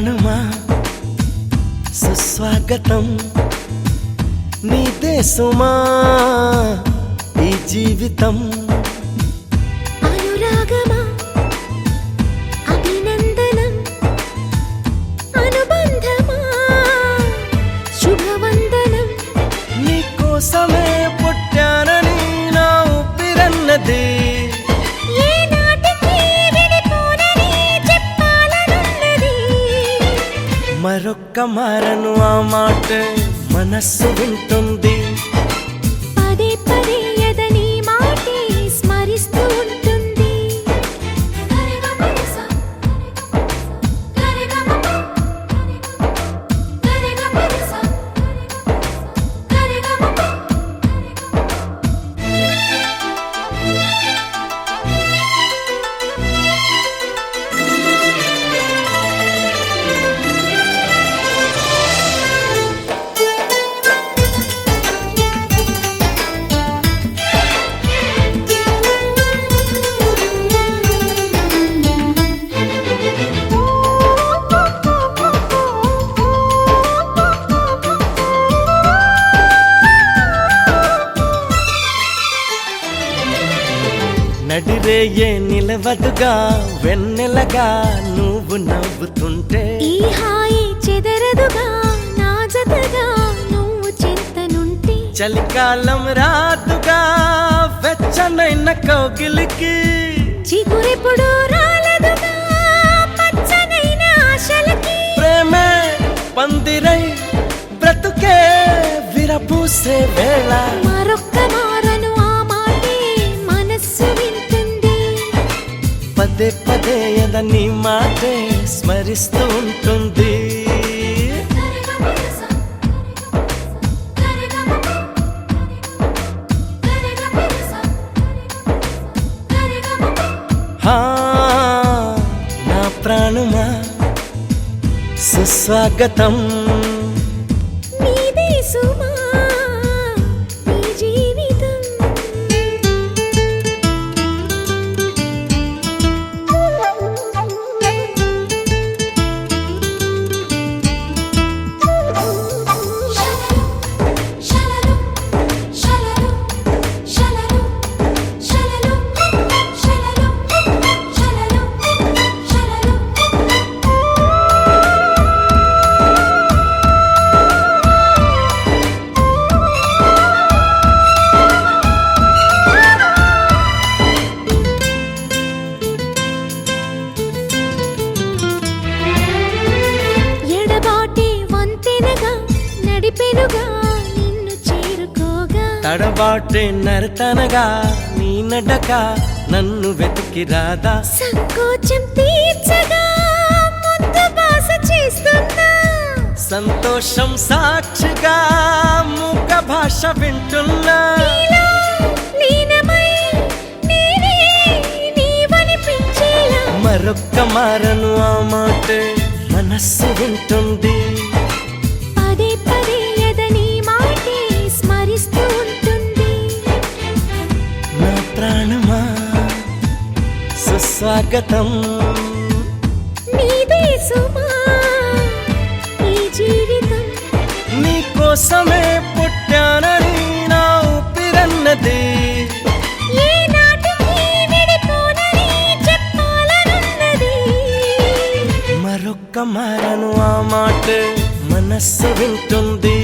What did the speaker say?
ప్రాణమా? సుస్వాగతం. నీ దేశమా? ఈ జీవితం. మరొక్క మారను ఆ మాట మనస్సు వింటుంది. నడిరేయే నిలవదుగా వెన్నెలగా నువ్వు నవ్వుతుంటే. ఈ హాయి చెదరదుగా నా జతగా నువ్వు చింతనుంటే. చలికాలం రాదుగా వెచ్చనైన కౌగిలికి. చిగురెప్పుడు రాలదుగా పచ్చనైన ఆశలకి. ప్రేమే పందిరై బ్రతుకే విరపూసే వేళ. పదే పదే అదని మాటే స్మరిస్తూ ఉంటుంది నా ప్రాణుమా సుస్వాగతం. నడిపెనుగా నిన్ను చేరుకోగా. తడబాటే నరతనగా నీ నడక నన్ను వెతికి రాదా? సంకోచం తీర్చగా ముద్దు బాస చేస్తున్నా. సంతోషం సాక్షిగా మూక భాష వింటున్నా. మరొక్క మారను ఆ మాట మనస్సు వింటుంది. సుస్వాగతం నీదే సుమా ఈ జీవితం. నీ కోసమే పుట్టానని నా ఊపిరన్నది. మరొక్క మారను ఆ మాట మనస్సు వింటుంది.